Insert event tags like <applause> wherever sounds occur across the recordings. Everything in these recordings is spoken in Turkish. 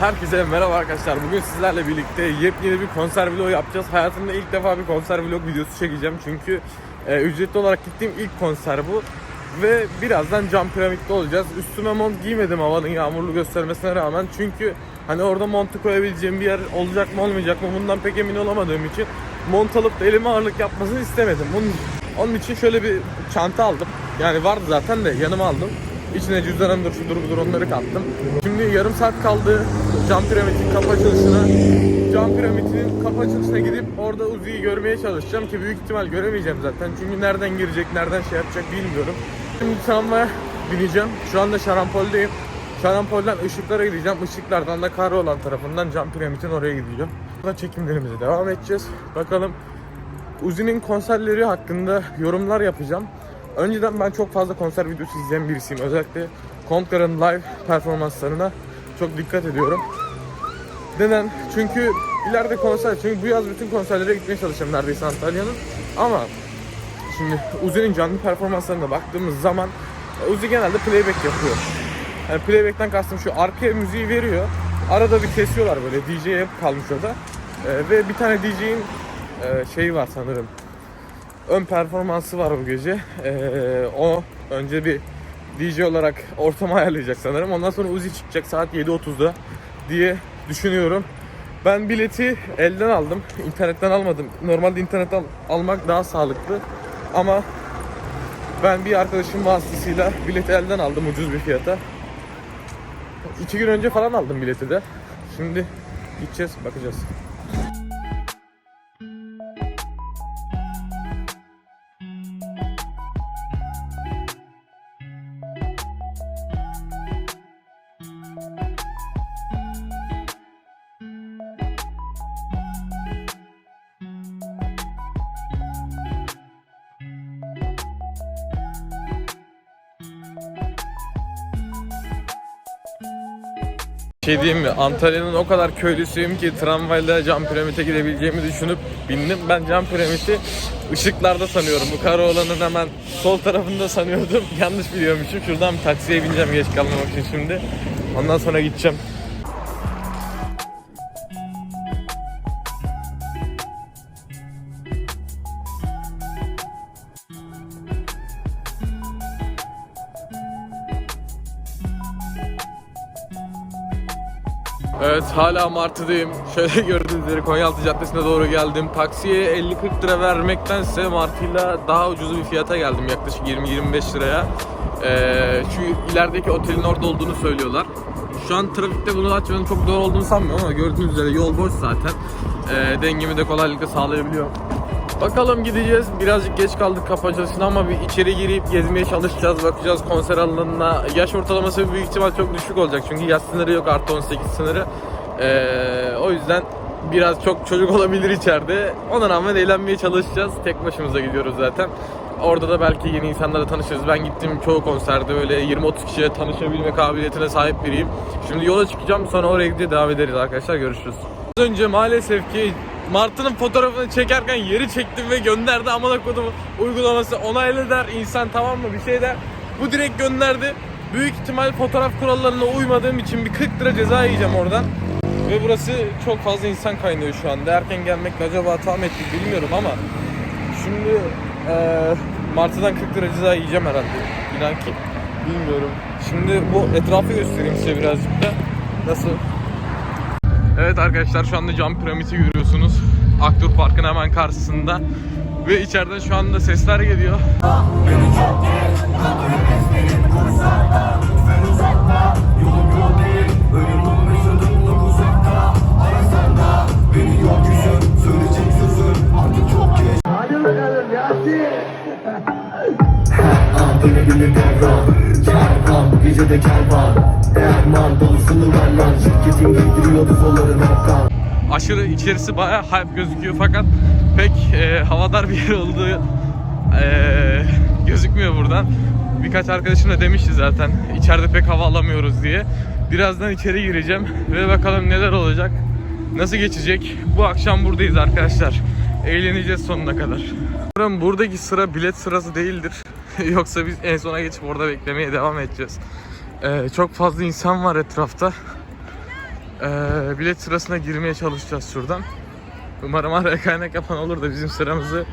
Herkese merhaba arkadaşlar. Bugün sizlerle birlikte yepyeni bir konser vlogu yapacağız. Hayatımda ilk defa bir konser vlog videosu çekeceğim. Çünkü e, ücretli olarak gittiğim ilk konser bu. Ve birazdan cam piramitte olacağız. Üstüme mont giymedim havanın yağmurlu göstermesine rağmen. Çünkü hani orada montu koyabileceğim bir yer olacak mı olmayacak mı bundan pek emin olamadığım için mont alıp da elime ağırlık yapmasını istemedim. Bunun, onun için şöyle bir çanta aldım. Yani vardı zaten de yanıma aldım. İçine cüzdanımdır, şudur budur onları kattım. Şimdi yarım saat kaldı cam piramidin kapı açılışına. Cam piramidinin kapı açılışına gidip orada Uzi'yi görmeye çalışacağım ki büyük ihtimal göremeyeceğim zaten. Çünkü nereden girecek, nereden şey yapacak bilmiyorum. Şimdi tramvaya bineceğim. Şu anda Şarampol'deyim. Şarampol'den ışıklara gideceğim. Işıklardan da kar olan tarafından cam piramidin oraya gideceğim. Burada çekimlerimize devam edeceğiz. Bakalım Uzi'nin konserleri hakkında yorumlar yapacağım. Önceden ben çok fazla konser videosu izleyen birisiyim. Özellikle Kontkar'ın live performanslarına çok dikkat ediyorum. Neden? Çünkü ileride konser, çünkü bu yaz bütün konserlere gitmeye çalışacağım neredeyse Antalya'nın. Ama şimdi Uzi'nin canlı performanslarına baktığımız zaman Uzi genelde playback yapıyor. Yani playback'ten kastım şu arkaya müziği veriyor. Arada bir kesiyorlar böyle DJ'ye kalmış o da. E, ve bir tane DJ'in e, şeyi var sanırım ön performansı var bu gece. Ee, o önce bir DJ olarak ortamı ayarlayacak sanırım. Ondan sonra Uzi çıkacak saat 7.30'da diye düşünüyorum. Ben bileti elden aldım. İnternetten almadım. Normalde internetten almak daha sağlıklı. Ama ben bir arkadaşım vasıtasıyla bileti elden aldım ucuz bir fiyata. İki gün önce falan aldım bileti de. Şimdi gideceğiz bakacağız. Şey diyeyim mi? Antalya'nın o kadar köylüsüyüm ki tramvayla cam piramite gidebileceğimi düşünüp bindim. Ben cam piramiti ışıklarda sanıyorum. Bu Karaoğlan'ın hemen sol tarafında sanıyordum. <laughs> Yanlış biliyormuşum. Şuradan bir taksiye bineceğim geç kalmamak için şimdi. Ondan sonra gideceğim. Evet hala Martı'dayım. Şöyle <laughs> gördüğünüz üzere Konyaaltı Caddesi'ne doğru geldim. Taksiye 50-40 lira vermektense Martı'yla daha ucuz bir fiyata geldim. Yaklaşık 20-25 liraya. Ee, şu ilerideki otelin orada olduğunu söylüyorlar. Şu an trafikte bunu açmanın çok doğru olduğunu sanmıyorum ama gördüğünüz üzere yol boş zaten. Ee, dengemi de kolaylıkla sağlayabiliyorum. Bakalım gideceğiz. Birazcık geç kaldık kapı ama bir içeri girip gezmeye çalışacağız. Bakacağız konser alanına. Yaş ortalaması büyük ihtimal çok düşük olacak. Çünkü yaş sınırı yok artı 18 sınırı. Ee, o yüzden biraz çok çocuk <laughs> olabilir içeride. Ona rağmen eğlenmeye çalışacağız. Tek başımıza gidiyoruz zaten. Orada da belki yeni insanlarla tanışırız. Ben gittim çoğu konserde böyle 20-30 kişiye tanışabilme kabiliyetine sahip biriyim. Şimdi yola çıkacağım sonra oraya gidip devam ederiz arkadaşlar. Görüşürüz. Az önce maalesef ki Martı'nın fotoğrafını çekerken yeri çektim ve gönderdi amına kodum uygulaması onaylı der insan tamam mı bir şey der. Bu direkt gönderdi. Büyük ihtimal fotoğraf kurallarına uymadığım için bir 40 lira ceza yiyeceğim oradan. Ve burası çok fazla insan kaynıyor şu anda. Erken gelmekle acaba hata mı bilmiyorum ama şimdi eee Martı'dan 40 lira ceza yiyeceğim herhalde. İnan ki bilmiyorum. Şimdi bu etrafı göstereyim size birazcık da. Nasıl? Evet arkadaşlar şu anda cam piramidi görüyorsunuz. Aktür Park'ın hemen karşısında. Ve içeriden şu anda sesler geliyor. Dönebilir devran Kervan bu gece de kervan Derman dolusunu ver lan Şirketin giydiriyordu kolları napkan Aşırı içerisi bayağı hype gözüküyor fakat pek e, havadar bir yer olduğu e, gözükmüyor buradan. Birkaç arkadaşım da demişti zaten içeride pek hava alamıyoruz diye. Birazdan içeri gireceğim ve bakalım neler olacak. Nasıl geçecek? Bu akşam buradayız arkadaşlar. Eğleneceğiz sonuna kadar. Umarım buradaki sıra bilet sırası değildir. <laughs> Yoksa biz en sona geçip orada beklemeye devam edeceğiz. Ee, çok fazla insan var etrafta. Ee, bilet sırasına girmeye çalışacağız şuradan. Umarım araya kaynak yapan olur da bizim sıramızı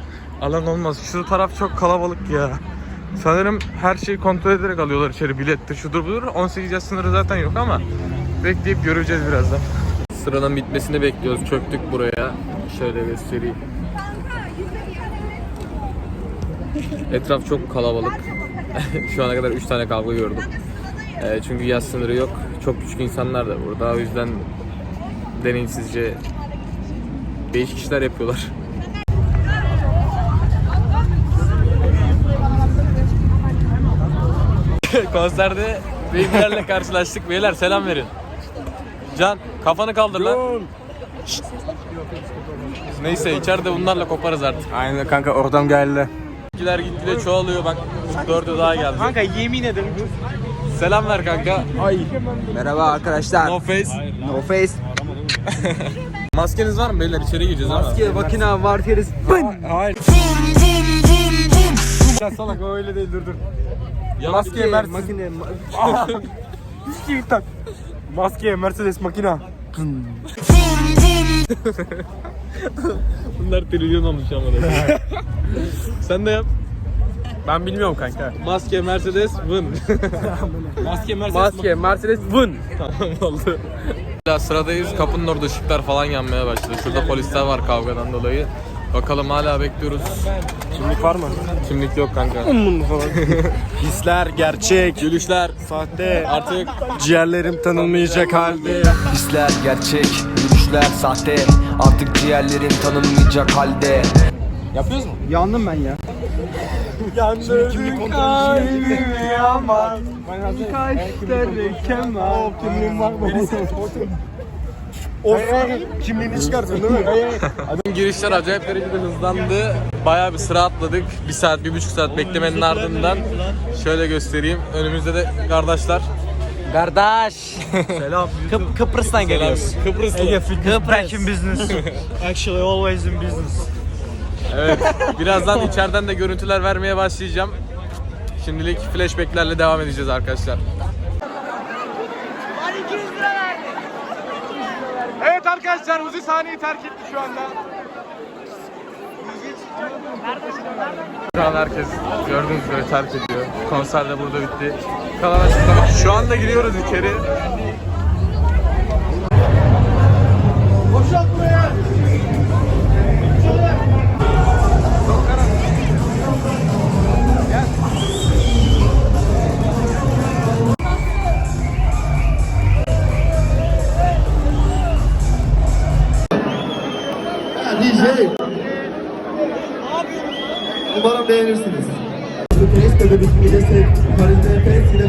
alan olmaz. Şu taraf çok kalabalık ya. Sanırım her şeyi kontrol ederek alıyorlar içeri bilettir şudur budur. 18 yaş sınırı zaten yok ama bekleyip göreceğiz birazdan. Sıranın bitmesini bekliyoruz. Çöktük buraya. Şöyle göstereyim. Etraf çok kalabalık. <laughs> Şu ana kadar 3 tane kavga gördüm. Ee, çünkü yaş sınırı yok. Çok küçük insanlar da burada. O yüzden deneyimsizce değişik işler yapıyorlar. <laughs> Konserde beylerle karşılaştık. Beyler selam verin. Can kafanı kaldır lan. Şşt. Neyse içeride bunlarla koparız artık. Aynen kanka oradan geldi. Gittiler gittiler çoğalıyor bak. Dördü daha geldi. Kanka yemin ederim. Selam ver kanka. Ay. Merhaba arkadaşlar. No face. No face. Maskeniz var mı beyler? İçeri gireceğiz ama. Maske, makina, var keriz. Hayır. Ya salak o öyle değil dur dur. Maske, Mercedes. makine. <laughs> tak. Maske, Mercedes, makina. <laughs> Bunlar trilyon olmuş ama. <laughs> Sen de yap. Ben bilmiyorum kanka. Maske Mercedes vın. <laughs> Maske Mercedes. Maske, Mercedes, vın. Tamam oldu. Hala sıradayız. Kapının orada ışıklar falan yanmaya başladı. Şurada polisler var kavgadan dolayı. Bakalım hala bekliyoruz. Kimlik var mı? Kimlik yok kanka. Bunu falan. <laughs> Hisler gerçek, Gülüşler sahte. artık Ciğerlerim tanınmayacak halde. Hisler gerçek, gülüşler sahte Artık ciğerlerim tanınmayacak halde Yandım ben ya. Yandırdın kalbimi <laughs> ama Kaç tane kemal Kimliğin var mı? Of kimliğini çıkartın değil mi? girişler acayip derecede hızlandı. Bayağı bir sıra atladık. Bir saat, bir buçuk saat beklemenin ardından şöyle göstereyim. Önümüzde de kardeşler. Kardeş. Selam. Kıp- Kıbrıs'tan geliyoruz. Kıbrıslı. Kıbrıs. in business. Actually always in business. Evet. Birazdan içeriden de görüntüler vermeye başlayacağım. Şimdilik flashbacklerle devam edeceğiz arkadaşlar. Evet arkadaşlar Uzi sahneyi terk etti şu anda. Şu an herkes gördüğünüz gibi terk ediyor. Konser de burada bitti. Kalan açıklama. Şu anda giriyoruz içeri. DJ.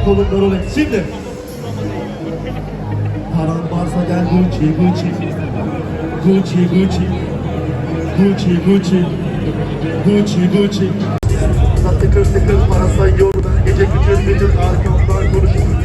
Kolumdan olay. Şimdi. Paran varsa gel Gucci Gucci. Gucci Gucci. Gucci Gucci. Gucci Gucci. Tıkır tıkır para sayıyorum. Gece gücür gücür arkamdan konuşup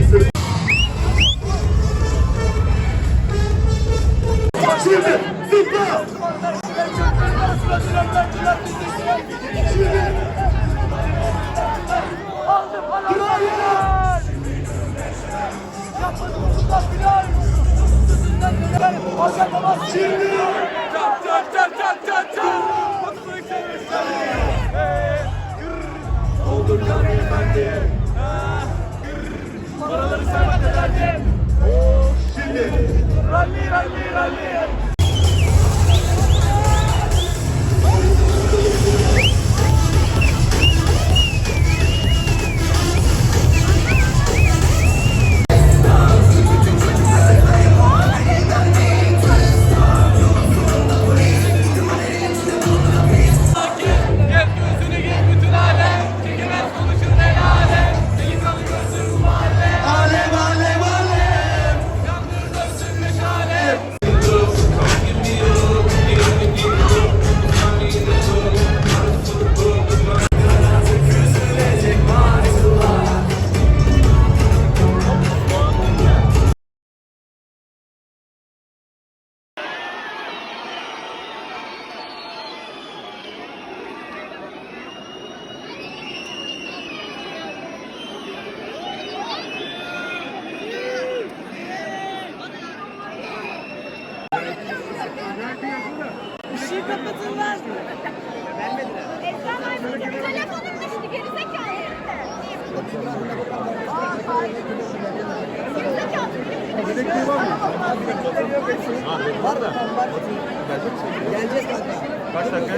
Kaç dakika?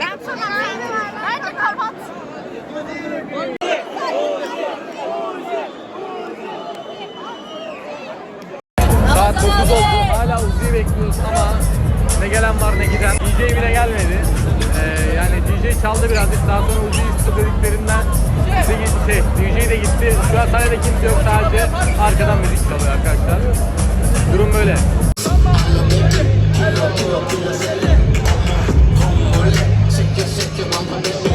Ben sana Bence kapat. Saat 9 oldu. Hala Uzi'yi bekliyoruz ama ne gelen var ne giden. DJ bile gelmedi. Ee, yani DJ çaldı birazcık. Daha sonra Uzi'yi istediklerinden bize gitti. Şey, DJ de gitti. Şu an sahnede kimse yok. Sadece arkadan müzik çalıyor arkadaşlar. Durum böyle. Unuttum,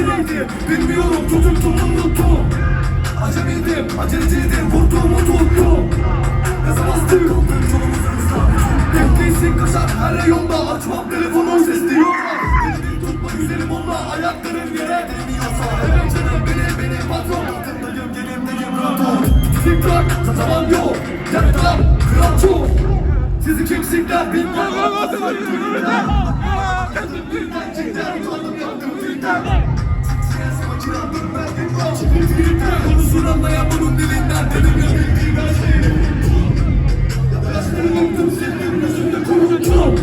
Aceleydim, bilmiyorum. Tutuktum unuttum Acemiydim, aceleciydim, vurduğumu tuttum. Kaldım yolumuzun ıslah Bekleysin kaşar her yolda Açmam telefonu sesli yolda Elini tutma güzelim onunla Ayaklarım yere değmiyorsa Evet canım beni beni patron Altındayım. Gelimdeyim rahat Tik tak, satamam yok. Yaklar, kral çok Sizi kimsikler bilmem birden çekten Yandım yandım birden. Makinandım bilmem Birden konusunu anlayan bunun dilinden Dedim ya bildiğim her şeyi Yaşları unuttum sildim yüzümde kuruttum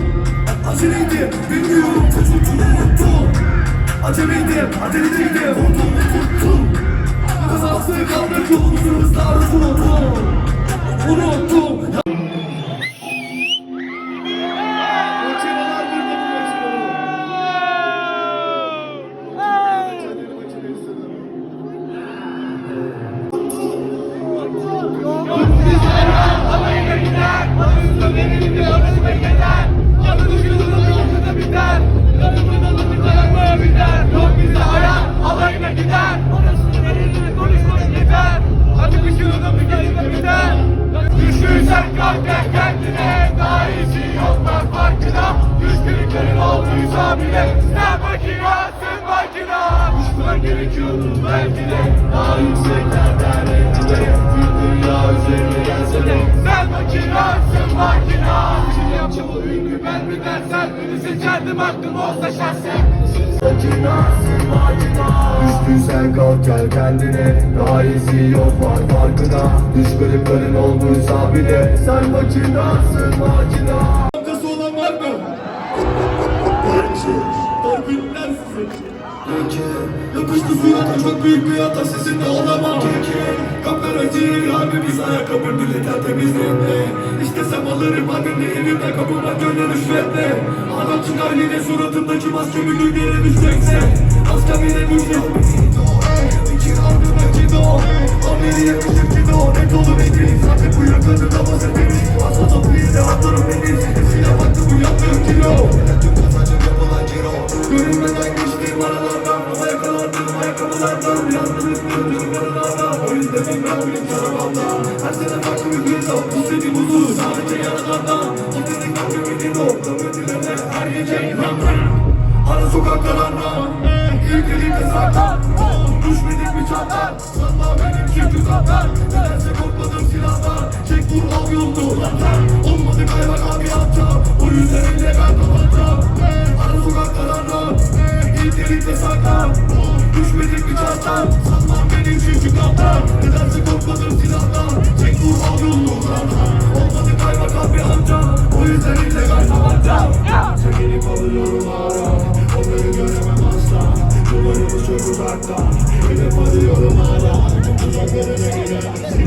Aceleydim bilmiyorum çocukluğumu unuttum Acemiydim aceleciydim vurduğumu tuttum Kazası kaldık yolumuzu hızla unuttum Unuttum Sen makinasın makina yapacağım o ünlü ben mi dersen Beni seçerdim aklım olsa şahsen makina Düştüysen kalk gel kendine Daha iyisi yok var farkına Düş kırıkların olduysa bile Sen makinasın makina Kankası olan var mı? Torpiller size Yapıştı suya da çok büyük bir hata sizinle olamam Kaplar acı harbi biz ayakkabı milletten temizliğinde İstesem alırım anneni elimde kapıma gönül rüşvetle Adam çıkar yine suratımdaki maske bir gün yere düşecekse Maskem yine düşecek İki ardındaki de o Amiri yakışır ki de o Net olur etin Zaten bu yakının havası temiz Asla topu yine hatırım deniz Eskine baktı bu yaptığım kilo. Tüm ciro Görünmeden geçtiğim aralardan Ama yakalandım ayakkabılardan Yalnızlık gördüğüm yanılardan O yüzden ben bir caravanda Her sene farklı bir gün o İstediğim huzur sadece yaralardan Gittik kalbim bir o Ömürlülerine her gece inandım Ara sokaklarında İlk elimde saklan Düşmedik mi çatlar Sanma benim çünkü katlar Nedense korkmadım silahlar Çek vur al lanlar Olmadı kaymak abi yapacağım. O yüzden illegal kapatacağım. Ara sokaklarında İlk elimde saklan Düşmedik mi çatlar Sanma benim çünkü katlar Nedense korkmadım silahlar Çek vur al yolunu lanlar Olmadı kaymak abi yapacağım O yüzden illegal kapatacağım Çekilip alıyorum ara Onları göremem asla. Yollarımız çok uzakta Hedef arıyorum hala Çok uzaklarına gider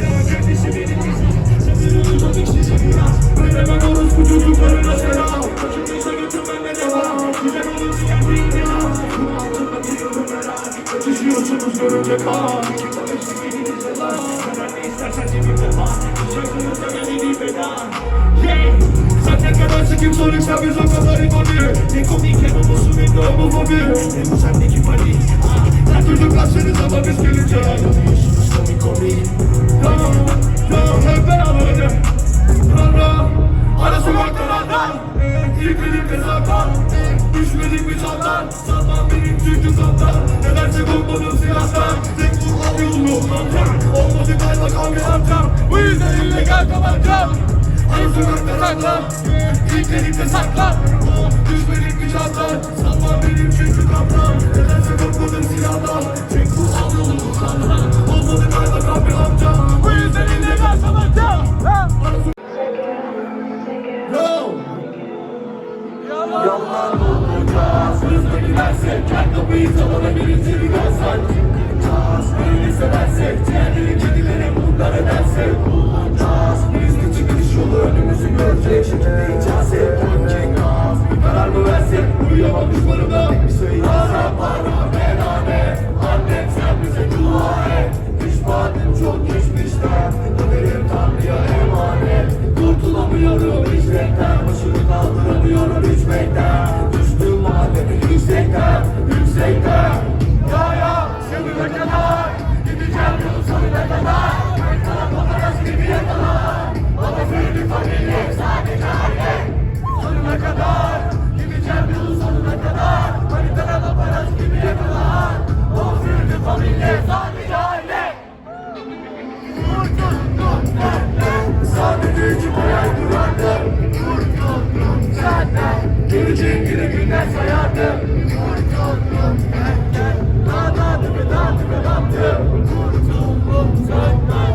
İki hayal kurardım Kurtuldum senden Geleceğin yine günler sayardım Kurtuldum benden Dağladım ve dağladım ve dağladım Kurtuldum senden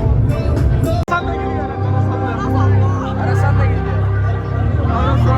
Arasana beni çok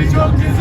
Deli çok güzel.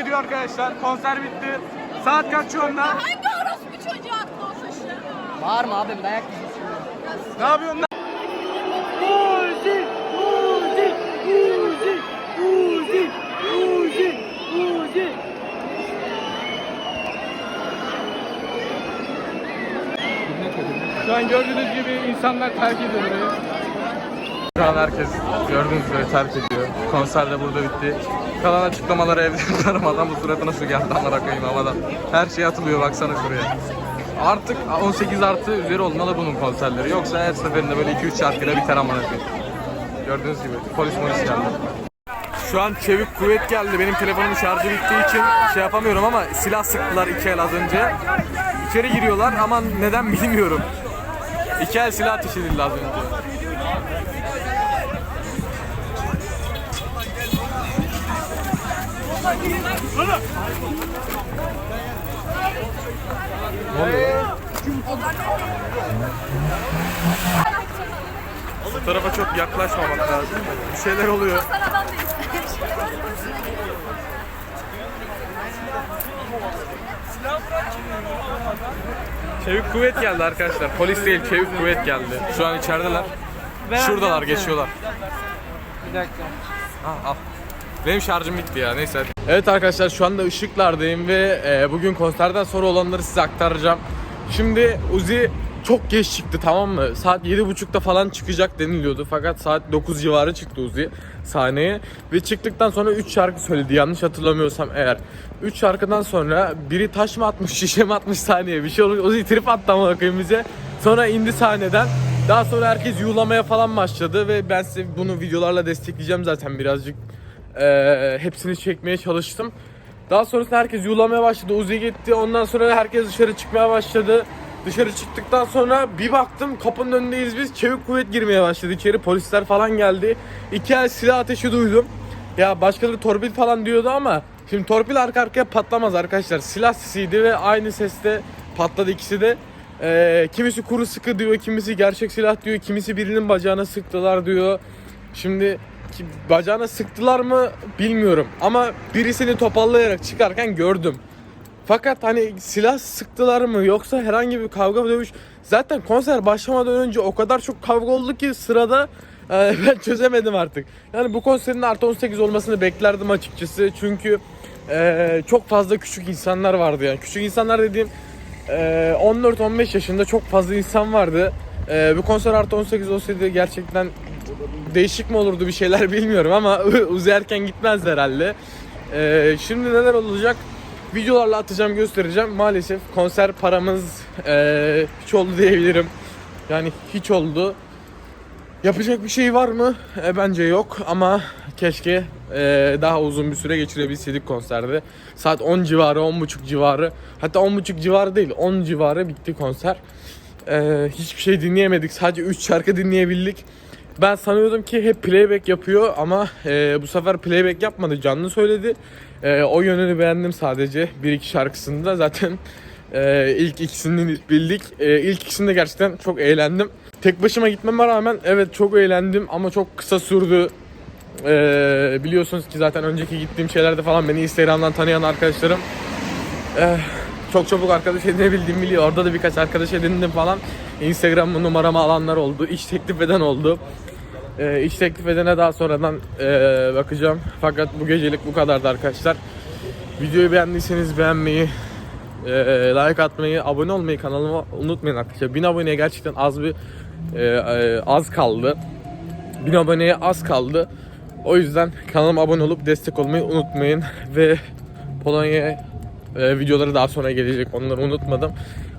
Ediyor arkadaşlar. Konser bitti. Saat kaç şu anda? Hangi orospu çocuğu attı o taşı? Bağırma abim dayak Ne yapıyorsun lan? Şu an gördüğünüz gibi insanlar terk ediyor burayı. Şu an herkes gördüğünüz gibi terk ediyor. Konser de burada bitti. Kalan açıklamaları evde <laughs> yaparım adam bu suratına su geldi amına koyayım havadan. Her şey atılıyor baksana şuraya. Artık 18 artı üzeri olmalı bunun konserleri. Yoksa her seferinde böyle 2-3 şarkıyla biter amına koyayım. Gördüğünüz gibi polis polis geldi. Şu an çevik kuvvet geldi. Benim telefonumun şarjı bittiği için şey yapamıyorum ama silah sıktılar iki el az önce. İçeri giriyorlar ama neden bilmiyorum. İki el silah ateş edildi az önce. Ne oluyor? Bu tarafa çok yaklaşmamak lazım. Bir şeyler oluyor. Çevik kuvvet geldi arkadaşlar. Polis değil, çevik kuvvet geldi. Şu an içerideler. Şuradalar, geçiyorlar. Bir dakika. Al, al. Benim şarjım bitti ya neyse. Evet arkadaşlar şu anda ışıklardayım ve e, bugün konserden sonra olanları size aktaracağım. Şimdi Uzi çok geç çıktı tamam mı? Saat 7.30'da falan çıkacak deniliyordu. Fakat saat 9 civarı çıktı Uzi sahneye. Ve çıktıktan sonra 3 şarkı söyledi yanlış hatırlamıyorsam eğer. 3 şarkıdan sonra biri taş mı atmış şişe mi atmış sahneye bir şey olmuş. Uzi trip attı ama bize. Sonra indi sahneden. Daha sonra herkes yuğlamaya falan başladı ve ben size bunu videolarla destekleyeceğim zaten birazcık. Ee, hepsini çekmeye çalıştım. Daha sonrasında herkes yuğlamaya başladı. Uzi gitti. Ondan sonra herkes dışarı çıkmaya başladı. Dışarı çıktıktan sonra bir baktım kapının önündeyiz biz. Çevik kuvvet girmeye başladı içeri. Polisler falan geldi. İki el silah ateşi duydum. Ya başkaları torpil falan diyordu ama şimdi torpil arka arkaya patlamaz arkadaşlar. Silah sesiydi ve aynı seste patladı ikisi de. Ee, kimisi kuru sıkı diyor, kimisi gerçek silah diyor, kimisi birinin bacağına sıktılar diyor. Şimdi ki bacağına sıktılar mı bilmiyorum ama birisini topallayarak çıkarken gördüm. Fakat hani silah sıktılar mı yoksa herhangi bir kavga dövüş zaten konser başlamadan önce o kadar çok kavga oldu ki sırada e, <laughs> ben çözemedim artık. Yani bu konserin artı 18 olmasını beklerdim açıkçası çünkü e, çok fazla küçük insanlar vardı yani küçük insanlar dediğim e, 14-15 yaşında çok fazla insan vardı. E, bu konser artı 18 olsaydı gerçekten değişik mi olurdu bir şeyler <laughs> bilmiyorum ama <laughs> uzarken gitmez herhalde. Ee, şimdi neler olacak? Videolarla atacağım göstereceğim. Maalesef konser paramız ee, hiç oldu diyebilirim. Yani hiç oldu. Yapacak bir şey var mı? E, bence yok ama keşke e, daha uzun bir süre geçirebilseydik konserde. Saat 10 civarı, 10.30 civarı. Hatta 10.30 civarı değil, 10 civarı bitti konser. E, hiçbir şey dinleyemedik. Sadece 3 şarkı dinleyebildik. Ben sanıyordum ki hep playback yapıyor ama e, bu sefer playback yapmadı. Canlı söyledi. E, o yönünü beğendim sadece. Bir iki şarkısında zaten e, ilk ikisini bildik. E, ilk ikisinde gerçekten çok eğlendim. Tek başıma gitmeme rağmen evet çok eğlendim ama çok kısa sürdü. E, biliyorsunuz ki zaten önceki gittiğim şeylerde falan beni Instagram'dan tanıyan arkadaşlarım e, çok çabuk arkadaş edinebildiğimi biliyor. Orada da birkaç arkadaş edindim falan. Instagram numaramı alanlar oldu. iş teklif eden oldu. Ee, iş teklif edene daha sonradan ee, bakacağım. Fakat bu gecelik bu kadardı arkadaşlar. Videoyu beğendiyseniz beğenmeyi, ee, like atmayı, abone olmayı kanalıma unutmayın arkadaşlar. 1000 aboneye gerçekten az bir ee, ee, az kaldı. 1000 aboneye az kaldı. O yüzden kanalıma abone olup destek olmayı unutmayın ve Polonya'ya e, videoları daha sonra gelecek. Onları unutmadım.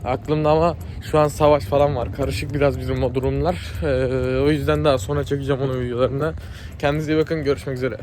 Aklımda ama şu an savaş falan var. Karışık biraz bizim o durumlar. E, o yüzden daha sonra çekeceğim onun videolarını. Kendinize iyi bakın. Görüşmek üzere.